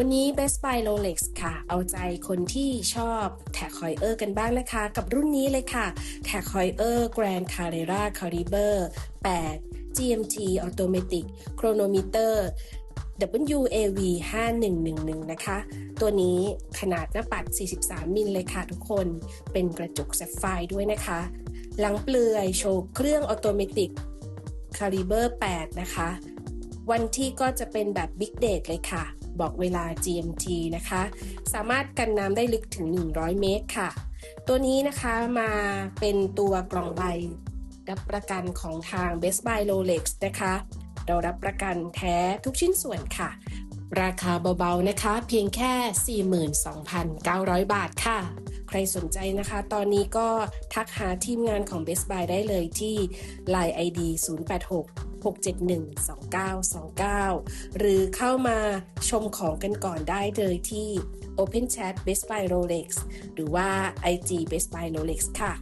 วันนี้ Best Buy Rolex ค่ะ เอาใจคนที่ชอบแท็กฮอยเออร์กันบ้างนะคะ กับรุ่นนี้เลยค่ะแท็กฮอยเออร์ Grand Carrera Caliber 8 GMT Automatic Chronometer WAV 5111 นะคะ ตัวนี้ขนาดหน้าปัด 43 มิลเลยค่ะทุกคน เป็นกระจกแซฟไฟร์ด้วยนะคะ หลังเปลือยโชว์เครื่องออโตเมติก Caliber 8นะคะ วันที่ก็จะเป็นแบบ Big Date เลยค่ะ บอกเวลา GMT นะคะ สามารถกันน้ำได้ลึกถึง 100 เมตรค่ะ ตัวนี้นะคะมาเป็นตัวกล่องใบรับประกันของทาง Best Buy Rolex นะคะ เรารับประกันแท้ทุกชิ้นส่วนค่ะ ราคาเบาๆนะคะ เพียงแค่ 42,900 บาทค่ะ ใครสนใจนะคะ ตอนนี้ก็ทักหาทีมงานของ Best Buy ได้เลยที่ Line ID 086 671 2929 หรือเข้ามาชมของกันก่อนได้เลยที่ Open Chat Best Buy Rolex หรือว่า IG Best Buy Rolex ค่ะ